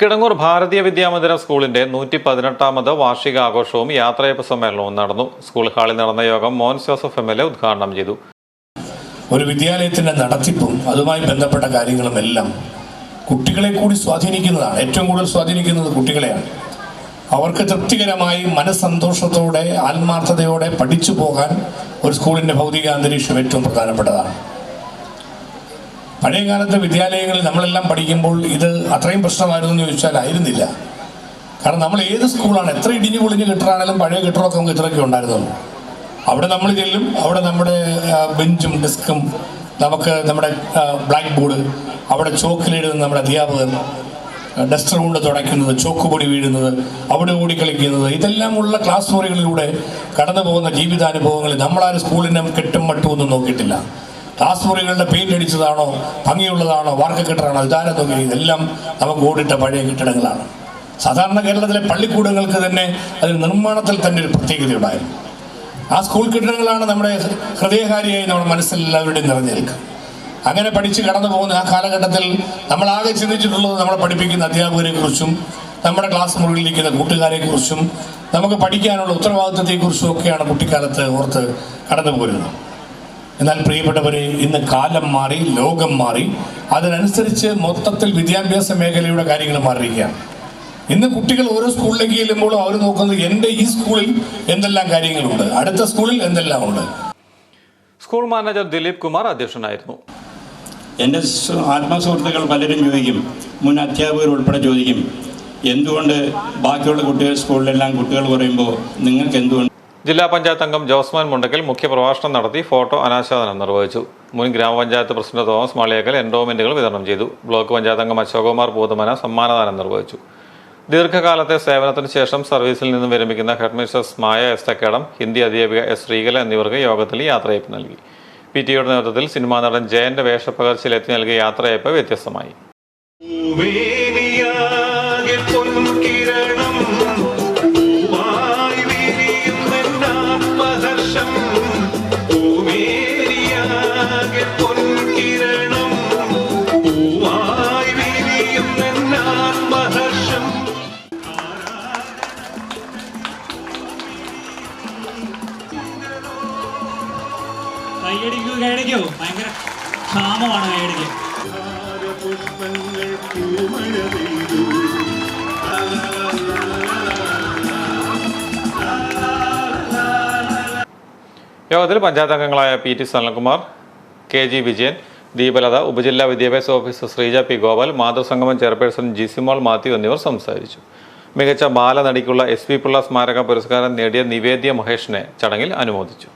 കിടങ്ങൂർ ഭാരതീയ വിദ്യാമന്ദിര സ്കൂളിന്റെ നൂറ്റി പതിനെട്ടാമത് വാർഷികാഘോഷവും യാത്രയപ്പ് സമ്മേളനവും നടന്നു. സ്കൂൾ ഹാളിൽ നടന്ന യോഗം Mons Joseph M L A ഉദ്ഘാടനം ചെയ്തു. ഒരു വിദ്യാലയത്തിന്റെ നടത്തിപ്പും അതുമായി ബന്ധപ്പെട്ട കാര്യങ്ങളും എല്ലാം കുട്ടികളെ കൂടി സ്വാധീനിക്കുന്നതാണ്. ഏറ്റവും കൂടുതൽ സ്വാധീനിക്കുന്നത് കുട്ടികളെയാണ്. അവർക്ക് തൃപ്തികരമായി മനസ്സന്തോഷത്തോടെ ആത്മാർത്ഥതയോടെ പഠിച്ചു പോകാൻ ഒരു സ്കൂളിന്റെ ഭൗതിക അന്തരീക്ഷം ഏറ്റവും പ്രധാനപ്പെട്ടതാണ്. പഴയ കാലത്തെ വിദ്യാലയങ്ങളിൽ നമ്മളെല്ലാം പഠിക്കുമ്പോൾ ഇത് അത്രയും പ്രശ്നമായിരുന്നു എന്ന് ചോദിച്ചാൽ ആയിരുന്നില്ല. കാരണം നമ്മൾ ഏത് സ്കൂളാണ് എത്ര ഇടിഞ്ഞു പൊളിഞ്ഞ് കെട്ടറാണെങ്കിലും പഴയ കെട്ടിടമൊക്കെ നമുക്ക് ഇത്രയൊക്കെ ഉണ്ടായിരുന്നുള്ളൂ. അവിടെ നമ്മൾ ചെല്ലും അവിടെ നമ്മുടെ ബെഞ്ചും ഡെസ്കും നമുക്ക് നമ്മുടെ ബ്ലാക്ക് ബോർഡ് അവിടെ ചോക്കിലെഴുതുന്ന നമ്മുടെ അധ്യാപകർ ഡസ്റ്റർ കൊണ്ട് തുടയ്ക്കുന്നത് ചോക്ക് പൊടി വീഴുന്നത് അവിടെ ഓടി കളിക്കുന്നത് ഇതെല്ലാം ഉള്ള ക്ലാസ് മുറികളിലൂടെ കടന്നു പോകുന്ന ജീവിതാനുഭവങ്ങളിൽ നമ്മളാരും സ്കൂളിനെ കെട്ടും മട്ടും ഒന്നും നോക്കിയിട്ടില്ല. ക്ലാസ് മുറികളുടെ പെയിന്റ് അടിച്ചതാണോ ഭംഗിയുള്ളതാണോ വാർക്ക കെട്ടറാണോ ഇതാരം നോക്കി ഇതെല്ലാം നമുക്ക് ഓടിട്ട പഴയ കെട്ടിടങ്ങളാണ്. സാധാരണ കേരളത്തിലെ പള്ളിക്കൂടങ്ങൾക്ക് തന്നെ അതിന് നിർമ്മാണത്തിൽ തന്നെ ഒരു പ്രത്യേകതയുണ്ടായിരുന്നു. ആ സ്കൂൾ കെട്ടിടങ്ങളാണ് നമ്മുടെ ഹൃദയകാരിയായി നമ്മുടെ മനസ്സിൽ എല്ലാവരുടെയും നിറഞ്ഞു നിൽക്കുക അങ്ങനെ പഠിച്ച് കടന്നു പോകുന്ന ആ കാലഘട്ടത്തിൽ നമ്മൾ ആകെ ചിന്തിച്ചിട്ടുള്ളത് നമ്മളെ പഠിപ്പിക്കുന്ന അധ്യാപകരെ കുറിച്ചും നമ്മുടെ ക്ലാസ് മുറിയിലിരിക്കുന്ന കൂട്ടുകാരെ കുറിച്ചും നമുക്ക് പഠിക്കാനുള്ള ഉത്തരവാദിത്തത്തെക്കുറിച്ചും ഒക്കെയാണ് കുട്ടിക്കാലത്ത് ഓർത്ത് കടന്നു പോരുന്നത് എന്നാൽ പ്രിയപ്പെട്ടവരെ ഇന്ന് കാലം മാറി ലോകം മാറി. അതിനനുസരിച്ച് മൊത്തത്തിൽ വിദ്യാഭ്യാസ മേഖലയുടെ കാര്യങ്ങൾ മാറിയിരിക്കുകയാണ്. ഇന്ന് കുട്ടികൾ ഓരോ സ്കൂളിലേക്ക് ചെല്ലുമ്പോഴും അവർ നോക്കുന്നത് എന്റെ ഈ സ്കൂളിൽ എന്തെല്ലാം കാര്യങ്ങളുണ്ട് അടുത്ത സ്കൂളിൽ എന്തെല്ലാം ഉണ്ട്. സ്കൂൾ മാനേജർ ദിലീപ് കുമാർ അധ്യക്ഷനായിരുന്നു. എന്റെ ആത്മസുഹൃത്തുക്കൾ പലരും ചോദിക്കും മുൻ അധ്യാപകർ ഉൾപ്പെടെ ചോദിക്കും എന്തുകൊണ്ട് ബാക്കിയുള്ള കുട്ടികൾ സ്കൂളിലെല്ലാം കുട്ടികൾ പറയുമ്പോൾ നിങ്ങൾക്ക് എന്തുകൊണ്ട് ജില്ലാ പഞ്ചായത്ത് അംഗം ജോസ്മാൻ മുണ്ടക്കൽ മുഖ്യപ്രഭാഷണം നടത്തി ഫോട്ടോ അനാച്ഛാദനം നിർവഹിച്ചു. മുൻ ഗ്രാമപഞ്ചായത്ത് പ്രസിഡന്റ് തോമസ് മാളിയേക്കൽ എൻഡോമെന്റുകൾ വിതരണം ചെയ്തു. ബ്ലോക്ക് പഞ്ചായത്ത് അംഗം അശോകുമാർ പൂതമന സമ്മാനദാനം നിർവഹിച്ചു. ദീർഘകാലത്തെ സേവനത്തിന് ശേഷം സർവീസിൽ നിന്നും വിരമിക്കുന്ന ഹെഡ്മിസ്ട്രസ് മായ എസ് തക്കേടം ഹിന്ദി അധ്യാപിക എസ് ശ്രീകല എന്നിവർക്ക് യോഗത്തിൽ യാത്രയപ്പ് നൽകി. പി ടിയുടെ നേതൃത്വത്തിൽ സിനിമാ നടൻ ജയന്റെ വേഷപ്പകർച്ചയിൽ എത്തി നൽകിയ യാത്രയപ്പ് വ്യത്യസ്തമായി. കൈയടിക്കൂ കൈയടിക്കൂ ഭയങ്കര ക്ഷാമമാണ് കൈയടിക്ക് പുഷ്പങ്ങൾ പൂമഴ പെയ്തു. യോഗത്തിൽ പഞ്ചായത്ത് അംഗങ്ങളായ P T Sanalkumar K G Vijayan Deepalatha ഉപജില്ലാ വിദ്യാഭ്യാസ ഓഫീസർ ശ്രീജ പി ഗോപാൽ മാതൃസംഗമം ചെയർപേഴ്സൺ ജിസിമോൾ മാത്യു എന്നിവർ സംസാരിച്ചു. മികച്ച ബാലനടിക്കുള്ള എസ് പി പിള്ള സ്മാരക പുരസ്കാരം നേടിയ നിവേദ്യ മഹേഷിനെ ചടങ്ങിൽ അനുമോദിച്ചു.